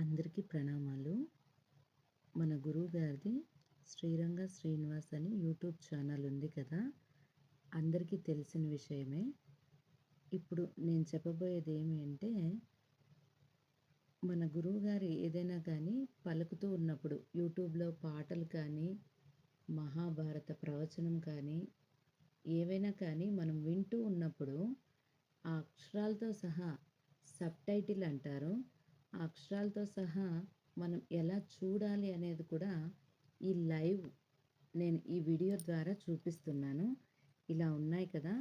అందరికీ ప్రణామాలు. మన గురువు గారిది శ్రీరంగ శ్రీనివాస్ అని యూట్యూబ్ ఛానల్ ఉంది కదా అందరికీ తెలిసిన విషయమే. ఇప్పుడు నేను చెప్పబోయేది ఏమి అంటే మన గురువు గారు ఏదైనా కానీ పలుకుతూ ఉన్నప్పుడు యూట్యూబ్లో పాటలు కానీ మహాభారత ప్రవచనం కానీ ఏవైనా కానీ మనం వింటూ ఉన్నప్పుడు ఆ అక్షరాలతో సహా సబ్ టైటిల్ అంటారు. ఆ అక్షరాలతో సహా మనం ఎలా చూడాలి అనేది కూడా ఈ లైవ్ నేను ఈ వీడియో ద్వారా చూపిస్తున్నాను. ఇలా ఉన్నాయి కదా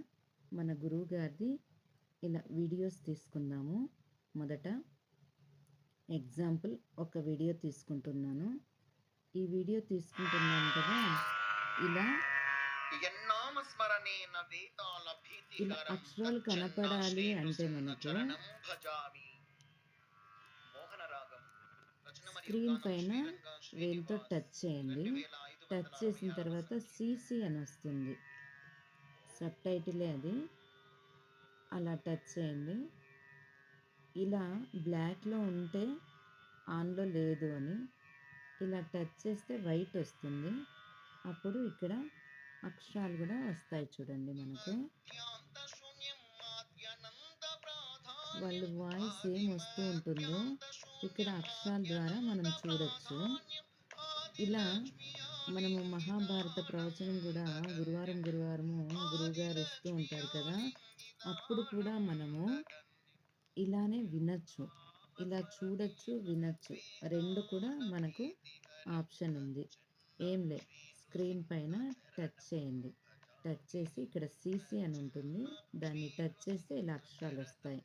మన గురువు గారిది ఇలా వీడియోస్ తీసుకుందాము. మొదట ఎగ్జాంపుల్ ఒక వీడియో తీసుకుంటున్నాను. ఈ వీడియో తీసుకుంటున్నాను కదా ఇలా ఇలా అక్షరాలు కనపడాలి అంటే మనకు స్క్రీన్ పైన. వేలుతో టచ్ చేయండి. 2546 టచ్ చేసిన తర్వాత సీసీ అని వస్తుంది. సబ్ టైటిలే అది. అలా టచ్ చేయండి. ఇలా బ్లాక్లో ఉంటే ఆన్లో లేదు అని. ఇలా టచ్ చేస్తే వైట్ వస్తుంది. అప్పుడు ఇక్కడ అక్షరాలు కూడా వస్తాయి చూడండి మనకు. వాళ్ళ వాయిస్ ఏం వస్తూ ఉంటుందో ఇక్కడ అక్షరాల ద్వారా మనం చూడొచ్చు. ఇలా మనము మహాభారత ప్రవచనం కూడా గురువారం గురువారము గురువుగారు ఇస్తూ ఉంటారు కదా అప్పుడు కూడా మనము ఇలానే వినొచ్చు. ఇలా చూడొచ్చు వినొచ్చు. రెండు కూడా మనకు ఆప్షన్ ఉంది. ఏం లే స్క్రీన్ పైన టచ్ చేయండి. టచ్ చేసి ఇక్కడ సీసీ అని ఉంటుంది. దాన్ని టచ్ చేస్తే ఇలా అక్షరాలు వస్తాయి.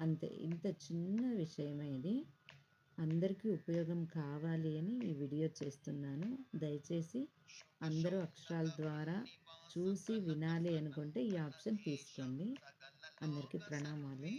అంతే. ఇంత చిన్న విషయమైది అందరికీ ఉపయోగం కావాలి అని ఈ వీడియో చేస్తున్నాను. దయచేసి అందరూ అక్షరాల ద్వారా చూసి వినాలి అనుకుంటే ఈ ఆప్షన్ తీసుకోండి. అందరికీ ప్రణామాలు.